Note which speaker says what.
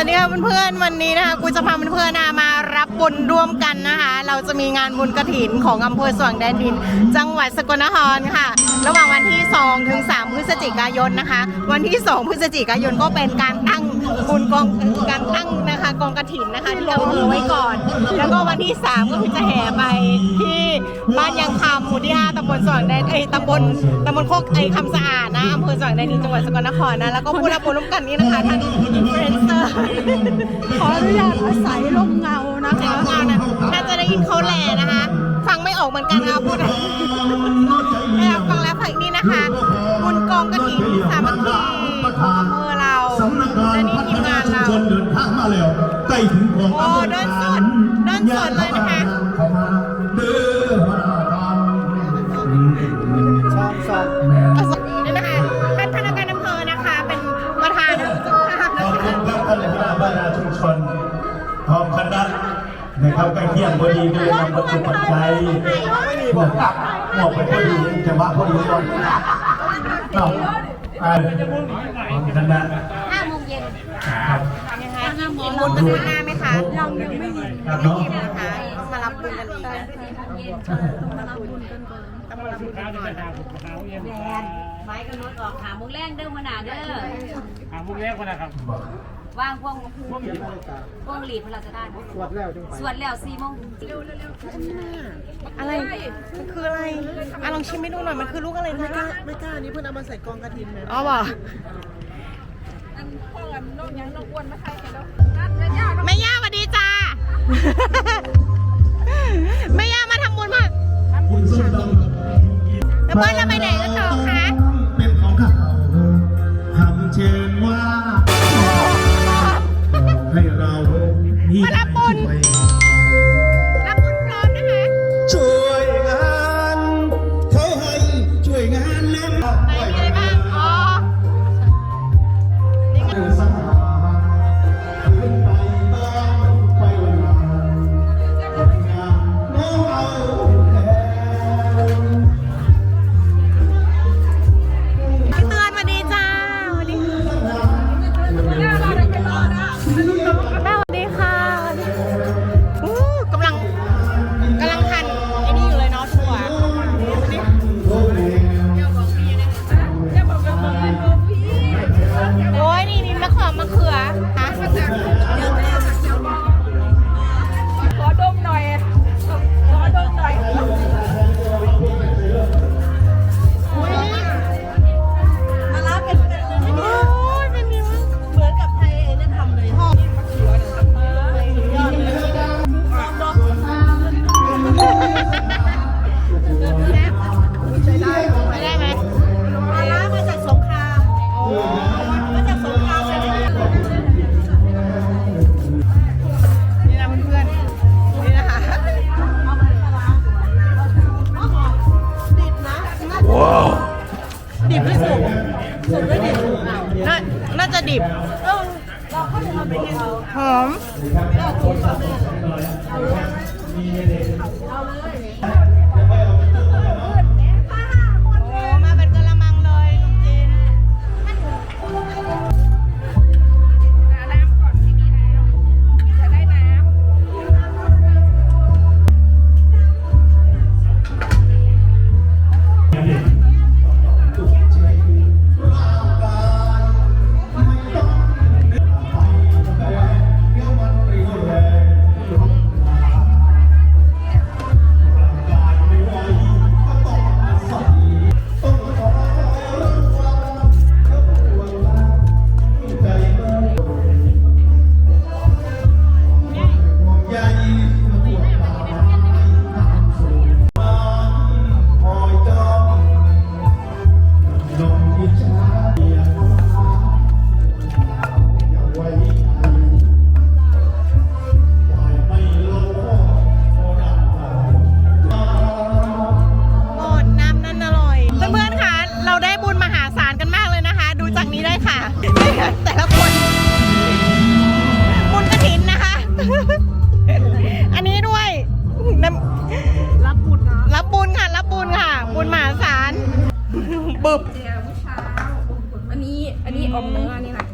Speaker 1: วัสดีค่ะเพื่อนๆวันนี้นะคะกูจะพาเพื่อนๆนะมารับบุญร่วมกันนะคะ เราจะมีงานบุญกระถินของอำเภอสว่างแดนดิน จังหวัดสกลนครค่ะ ระหว่างวันที่ จิกายนนะคะ วันที่ 2 พฤศจิกายนก็เป็นการตั้งบุญกองการตั้งนะคะกองกระถินนะคะที่อำเภอไว้ก่อน แล้วก็วันที่ 3 ก็คือจะแห่ไปที่บ้านยังคำหมู่ที่5ตำบลสว่างแดนเอ้ยตำบลตำบลโคกไอ้คำสะอาดนะอำเภอสว่างแดนดินจังหวัดสกลนครนะแล้วก็ผู้รับบุญร่วมกันนี้นะคะท่านอินฟลูเอนเซอร์
Speaker 2: ขออนุญาตอาศัยร่มเงานะ
Speaker 1: เสีย
Speaker 2: คะ
Speaker 1: งงานนะน่าจะได้ยินเขาแหล่นะคะ ฟังไม่ออกเหมือนกันนะคะพูด บุญกองกระถิ่นสามัคคีของอำเภอเรา
Speaker 3: สำนักงาน
Speaker 1: และนี่
Speaker 3: พั
Speaker 1: ที
Speaker 3: ฒ
Speaker 1: ม
Speaker 3: นางา
Speaker 1: น
Speaker 3: ชุม
Speaker 1: เรา
Speaker 3: ชนเดินทางมาแล้วใกล้ถึงของ
Speaker 1: โอ้เดินสดเดินสดเลยนะคะ
Speaker 3: เข้ามาเด้อพระธรรม
Speaker 2: ชอบชอบ
Speaker 3: แม่
Speaker 1: นี่นะคะท่านธนาการอำเภอนะคะ เป็นประธานเจ้าภาพ
Speaker 3: ข
Speaker 1: นะ
Speaker 3: อบ
Speaker 1: คะ
Speaker 3: คุณครับท่านหัวหน้าพัฒนาชุมชนพร้อมคณะนะครับใกล้เที่ยงพอดีก็เลยนำวัตถุปัจจัยนะครับมอบไปพอดีจะว่าพอดีก่อนเอาไปพร้อมคณะ
Speaker 4: ห้าโมงเย็น
Speaker 3: ครับ
Speaker 1: ยังไงกินบุญกันข้างหน้าไหมคะ
Speaker 2: ยังยังไม่มี
Speaker 3: ครับ
Speaker 1: ไม่
Speaker 3: น้อง
Speaker 1: อิ่มนะคะต้องมารับบุญกันอีกนะ
Speaker 4: เย็น
Speaker 2: ต้องมารับบุญกันก่อน
Speaker 1: ต้องมารับบุญกันก่อนนะ
Speaker 4: แลนไม้กันรถออกหาโมงแรงเด้อมาหนาเด้อ
Speaker 5: หามุกแรกคนนะครับ
Speaker 4: ว่างพวงพวงหลีดพระราชทาน
Speaker 2: สวดแล้วจังไป
Speaker 4: สวดแล้วสี่โมง
Speaker 1: อะไร มันคืออะไรอะลองชิมให้ดูหน่อย มันคือลูกอะไรนะ
Speaker 2: ไม่กล้าไม่กล้านี่เพิ่นเอามาใส่กองกระถินเลย
Speaker 1: อ๋อบ่แม่ย่าสวัสดีจ้า แม่ย่ามาทำบุญมา
Speaker 3: คุณส้มตำ
Speaker 1: แล้วเปิ้ลเราไปไหนกันต่อค
Speaker 3: มี
Speaker 1: มารับบุญ ดิบ
Speaker 3: ห
Speaker 1: รือสุก
Speaker 3: สุกหรือดิบน่าน่าจะดิ
Speaker 1: บเออเราก็เลยเอาไปกินเอา
Speaker 2: หอมเอาเล
Speaker 1: ย ปึ๊บ
Speaker 2: เจอเมื่เช้า
Speaker 1: อันนี้ อันนี้
Speaker 2: ออมเนื้อนี่นะ